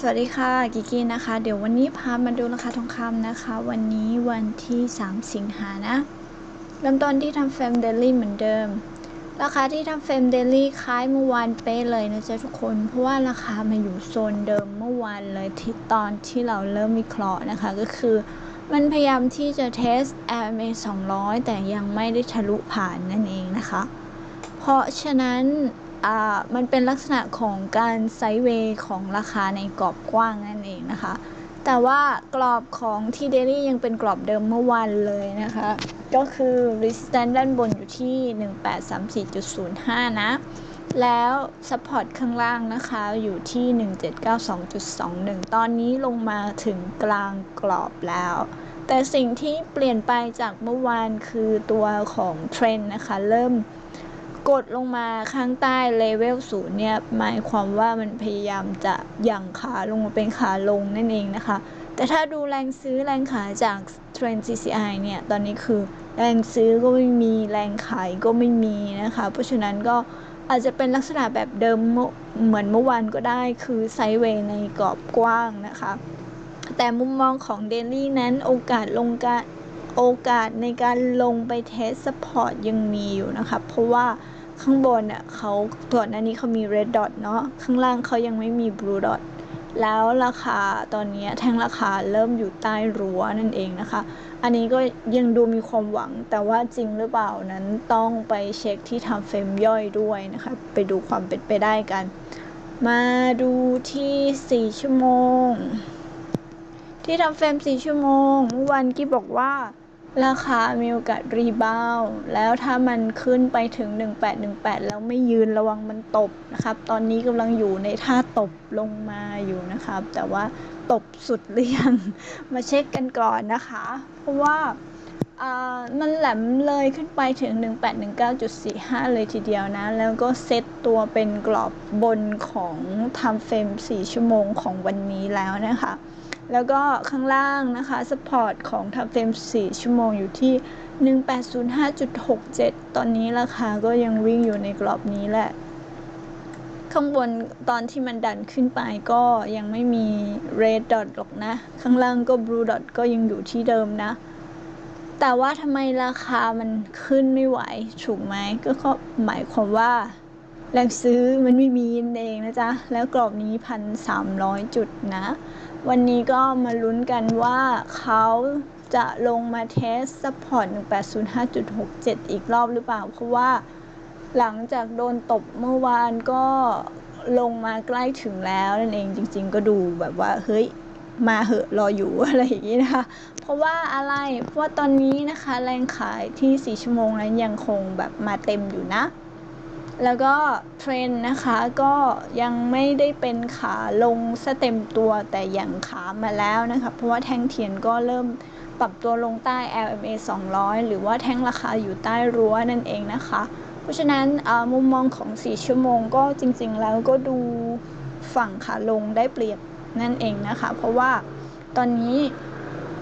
สวัสดีค่ะกิกกี้นะคะ เดี๋ยววันนี้พามาดูราคาทองคำนะคะ วันนี้วันที่ 3 สิงหานะเริ่มต้นที่ทำเฟรมเดลี่เหมือนเดิม ราคาที่ทำเฟรมเดลี่คล้ายเมื่อวานเป๊ะเลยนะจ๊ะทุกคน เพราะว่าราคามาอยู่โซนเดิมเมื่อวานเลยที่ตอนที่เราเริ่มวิเคราะห์นะคะ ก็คือมันพยายามที่จะเทส RMA 200 แต่ยังไม่ได้ทะลุผ่านนั่นเองนะคะ เพราะฉะนั้น มันเป็นลักษณะของการไซด์เวย์ของราคาในกรอบกว้างนั่นเองนะคะ แต่ว่ากรอบของที่เดลี่ยังเป็นกรอบเดิมเมื่อวานเลยนะคะ ก็คือ resistance ด้านบนอยู่ที่ 1834.05 นะ แล้ว support ข้างล่างนะคะอยู่ที่ 1792.21 ตอนนี้ลงมาถึงกลางกรอบแล้ว แต่สิ่งที่เปลี่ยนไปจากเมื่อวานคือตัวของเทรนนะคะ เริ่ม กดลงมาข้างใต้เลเวลศูนย์เนี่ยหมายความว่ามันพยายามจะหยั่งขาลงมาเป็นขาลงนั่นเองนะคะ แต่ถ้าดูแรงซื้อแรงขายจากเทรนด์ CCI เนี่ยตอนนี้คือแรงซื้อก็ไม่มีแรงขายก็ไม่มีนะคะ เพราะฉะนั้นก็อาจจะเป็นลักษณะแบบเดิมเหมือนเมื่อวานก็ได้คือไซด์เวย์ในกรอบกว้างนะคะ แต่มุมมองของเดลี่นั้นโอกาสลงการ โอกาสในการลงไปเทสสปอร์ตยังมีอยู่นะคะ เพราะว่าข้างบนเนี่ยเขาตัวนั้นนี้เขามี red dot เนาะข้างล่างเขายังไม่มี blue dot แล้วราคาตอนนี้แท่งราคาเริ่มอยู่ใต้รั้วนั่นเองนะคะ อันนี้ก็ยังดูมีความหวังแต่ว่าจริงหรือเปล่านั้นต้องไปเช็คที่ทำเฟรมย่อยด้วยนะคะ ไปดูความเป็นไปได้กัน มาดูที่ 4 ชั่วโมง ที่ทำเฟรม 4 ชั่วโมงเมื่อวันกี้บอกว่า ราคามีโอกาสรีบาวแล้วถ้ามันขึ้นไปถึง 1818 แล้วไม่ยืนระวังมันตบนะครับ ตอนนี้กำลังอยู่ในท่าตบลงมาอยู่นะครับ แต่ว่าตบสุดหรือยัง มาเช็คกันก่อนนะคะ เพราะว่ามันแหลมเลยขึ้นไปถึง 1819.45 เลยทีเดียวนะ แล้วก็เซตตัวเป็นกรอบบนของทำเฟรม4ชั่วโมงของวันนี้แล้วนะคะ แล้วก็ข้างล่างนะคะสปอร์ตของทับเฟรม4 ชั่วโมงอยู่ที่ 1805.67 ตอนนี้ราคาก็ยังวิ่งอยู่ในกรอบนี้แหละ ข้างบนตอนที่มันดันขึ้นไปก็ยังไม่มี red dot หรอกนะ ข้างล่างก็ blue dot ก็ยังอยู่ที่เดิมนะ แต่ว่าทำไมราคามันขึ้นไม่ไหว ถูกไหม ก็หมายความว่า แรงซื้อมันไม่มีเองนะจ๊ะ แล้วกรอบนี้พันสามร้อยจุดนะ วันนี้ก็มาลุ้นกันว่าเขาจะลงมาเทสซัพพอร์ต1805.67 อีกรอบหรือเปล่า เพราะว่าหลังจากโดนตบเมื่อวานก็ลงมาใกล้ถึงแล้วนั่นเองจริง ๆ ก็ดูแบบว่า เฮ้ย มาเหอะรออยู่อะไรอย่างนี้นะคะ เพราะว่าอะไร เพราะว่าตอนนี้นะคะ แรงขายที่ 4 ชั่วโมงนั้นยังคงแบบมาเต็มอยู่นะ แล้วก็เทรนนะคะก็ยังไม่ได้เป็นขาลงสเต็มตัวแต่อย่างขามาแล้วนะคะเพราะว่าแท่งเทียนก็เริ่มปรับตัวลงใต้ LMA 200 หรือว่าแท่งราคาอยู่ใต้รั้วนั่นเองนะคะ เพราะฉะนั้นมุมมองของ 4 ชั่วโมงก็จริงๆแล้วก็ดูฝั่งขาลงได้เปรียบนั่นเองนะคะ เพราะว่าตอนนี้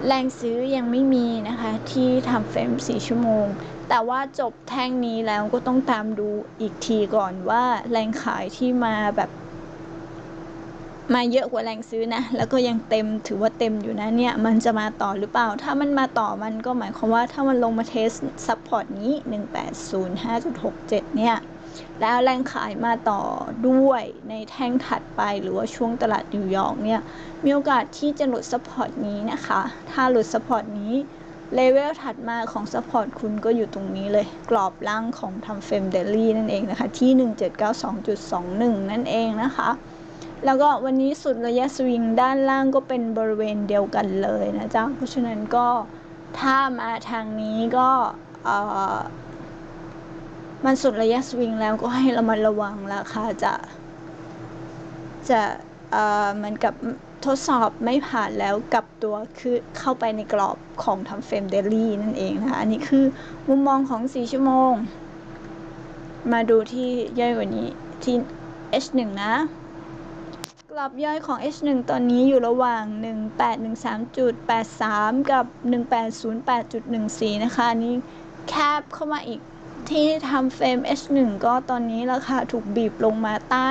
แรงซื้อยังไม่มีนะคะที่ทำเฟรม4 ชั่วโมง แต่ว่าจบแท่งนี้แล้วก็ต้องตามดูอีกทีก่อนว่าแรงขายที่มาแบบมาเยอะกว่าแรงซื้อนะ แล้วก็ยังเต็มถือว่าเต็มอยู่นะเนี่ย มันจะมาต่อหรือเปล่า ถ้ามันมาต่อมันก็หมายความว่าถ้ามันลงมาเทสซัพพอร์ตนี้ 1805.67 เนี่ย แล้วแรงขายมาต่อด้วยในแท่งถัดไปหรือว่าช่วงตลาดนิวยอร์กเนี่ย มีโอกาสที่จะหลุดซัพพอร์ตนี้นะคะ ถ้าหลุดซัพพอร์ตนี้เลเวลถัดมาของ Support คุณก็อยู่ตรงนี้เลย กรอบล่างของทำเฟรมเดลี่นั่นเองนะคะ ที่ 1792.21 นั่นเองนะคะ แล้วก็วันนี้สุดระยะสวิงด้านล่างก็เป็นบริเวณเดียวกันเลยนะจ๊ะ เพราะฉะนั้นก็ถ้ามาทางนี้ก็ มันสุดระยะสวิงแล้วก็ให้เรามาระวังราคาจะ จะเหมือนกับทดสอบไม่ผ่านแล้วกับตัวคือเข้าไปในกรอบของทำเฟรมเดลี่นั่นเองนะคะอันนี้คือมุมมองของ 4 ชั่วโมง มาดูที่ย่อยกว่านี้ที่ H1 นะ กรอบย่อยของ H1 ตอนนี้อยู่ระหว่าง 1813.83 กับ 1808.14 นะคะ อันนี้แคบเข้ามาอีก ที่ทำเฟรม H1 ก็ตอนนี้ราคาถูกบีบลงมาใต้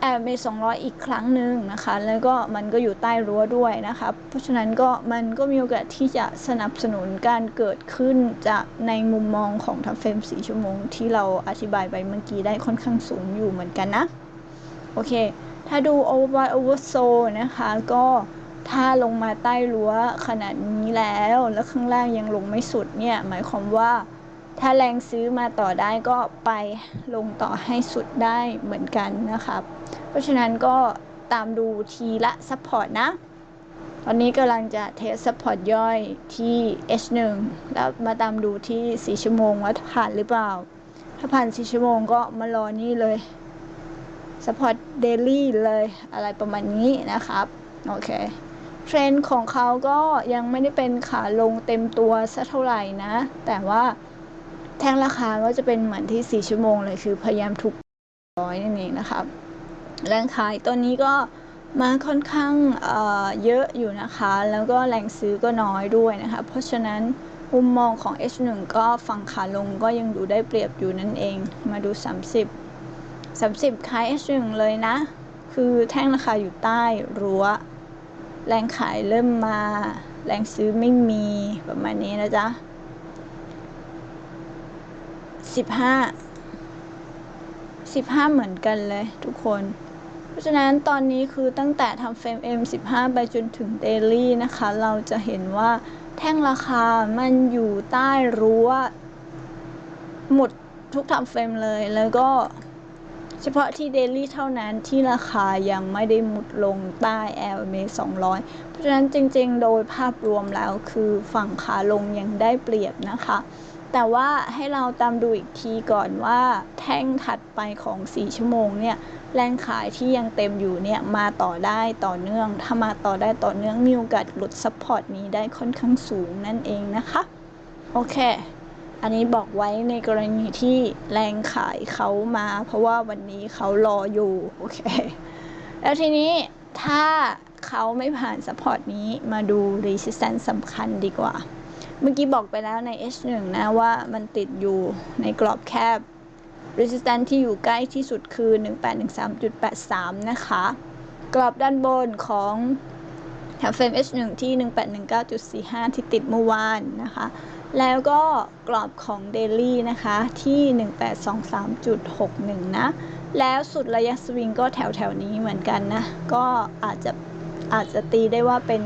แอบเม200 อีกครั้งหนึ่งนะคะ แล้วก็มันก็อยู่ใต้รั้วด้วยนะคะเพราะฉะนั้นก็มันก็มีโอกาสที่จะสนับสนุนการเกิดขึ้นจากในมุมมองของทัฟเฟรม4ชั่วโมง ที่เราอธิบายไปเมื่อกี้ได้ค่อนข้างสูงอยู่เหมือนกันนะ โอเค ถ้าดู overbought oversold นะคะ ก็ถ้าลงมาใต้รั้วขนาดนี้แล้ว แล้วข้างล่างยังลงไม่สุดเนี่ย หมายความว่า ถ้าแรงซื้อมาต่อได้ก็ไปลงต่อให้สุดได้เหมือนกันนะครับเพราะฉะนั้นก็ตามดูทีละซัพพอร์ตนะ ตอนนี้กำลังจะเทสซัพพอร์ตย่อยที่ H1 แล้วมาตามดูที่ 4 ชั่วโมงว่าผ่านหรือเปล่า ถ้าผ่าน 4 ชั่วโมงก็มารอนี่เลยซัพพอร์ตเดลี่เลยอะไรประมาณนี้นะครับ โอเคเทรนด์ของเขาก็ยังไม่ได้เป็นขาลงเต็มตัวสักเท่าไหร่นะ แต่ว่า แท่งราคาก็จะเป็นเหมือนที่ 4 ชั่วโมงเลยคือพยายามทุกร้อยนั่นเองนะครับแรงขายตัวนี้ก็มาค่อนข้างเเยอะอยู่นะคะ แล้วก็แรงซื้อก็น้อยด้วยนะคะ เพราะฉะนั้นมุมมองของ H1 ก็ฝั่งขาลงก็ยังดูได้เปรียบอยู่นั่นเอง มาดู 30 30ขาย H1 เลยนะ คือแท่งราคาอยู่ใต้รั้ว แรงขายเริ่มมา แรงซื้อไม่มีประมาณนี้นะจ๊ะ 15 15เหมือนกันเลยทุกคน เพราะฉะนั้นตอนนี้คือตั้งแต่ทำเฟรม M15 ไปจนถึงเดลี่นะคะ เราจะเห็นว่าแท่งราคามันอยู่ใต้รั้วหมดทุกทำเฟรมเลย แล้วก็เฉพาะที่เดลี่เท่านั้นที่ราคายังไม่ได้มุดลงใต้ LMA 200 เพราะฉะนั้นจริงๆ โดยภาพรวมแล้วคือฝั่งขาลงยังได้เปรียบนะคะ แต่ว่าให้เราตามดูอีกทีก่อนว่าแท่งถัดไปของ 4 ชั่วโมงเนี่ยแรงขายที่ยังเต็มอยู่เนี่ยมาต่อได้ต่อเนื่อง ถ้ามาต่อได้ต่อเนื่องมีโอกาสหลุดซัพพอร์ตนี้ได้ค่อนข้างสูงนั่นเองนะคะ โอเค อันนี้บอกไว้ในกรณีที่แรงขายเขามา เพราะว่าวันนี้เขารออยู่โอเค แล้วทีนี้ถ้าเขาไม่ผ่านซัพพอร์ตนี้มาดู resistance สำคัญดีกว่า เมื่อกี้บอกไปแล้วใน H1 นะว่ามันติดอยู่ในกรอบแคบ resistance ที่อยู่ใกล้ที่สุดคือ 1813.83 นะคะ กรอบด้านบนของแถวเฟรม H1 ที่ 1819.45 ที่ติดเมื่อวานนะคะ แล้วก็กรอบของ Daily นะคะที่ 1823.61 นะ แล้วสุดระยะสวิงก็แถวแถวนี้เหมือนกันนะ ก็อาจจะอาจจะตีได้ว่าเป็น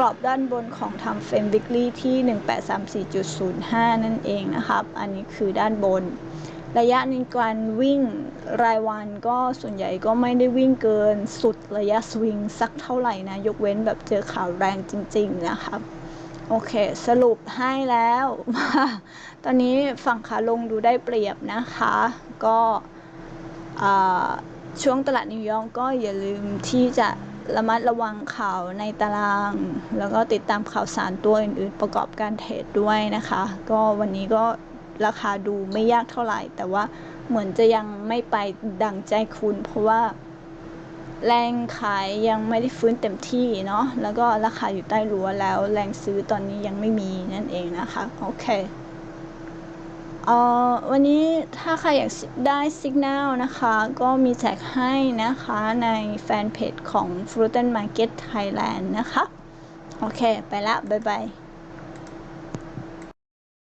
กรอบด้านบนของทำเฟรมวิกฤตที่ 1834.05 นั่นเองนะครับ อันนี้คือด้านบน ระยะในการวิ่งรายวันก็ส่วนใหญ่ก็ไม่ได้วิ่งเกินสุดระยะสวิงสักเท่าไหร่นะ ยกเว้นแบบเจอข่าวแรงจริง ๆ นะครับโอเค สรุปให้แล้วตอนนี้ฝั่งขาลงดูได้เปรียบนะคะ ก็ช่วงตลาดนิวยอร์กก็อย่าลืมที่จะ ระมัดระวังข่าวในตาราง แล้วก็ติดตามข่าวสารตัวอื่นๆ ประกอบการเทรดด้วยนะคะ ก็วันนี้ก็ราคาดูไม่ยากเท่าไหร่ แต่ว่าเหมือนจะยังไม่ไปดังใจคุณ เพราะว่าแรงขายยังไม่ได้ฟื้นเต็มที่เนาะแล้วก็ราคาอยู่ใต้รั้วแล้วแรงซื้อตอนนี้ยังไม่มีนั่นเองนะคะ โอเค เอ่อวันนี้ถ้าใครอยากได้สัญญาณนะคะ ก็มีแจกให้นะคะในแฟนเพจของ f r u i t e n Market Thailand นะคะ โอเค ไปละ บ๊ายบาย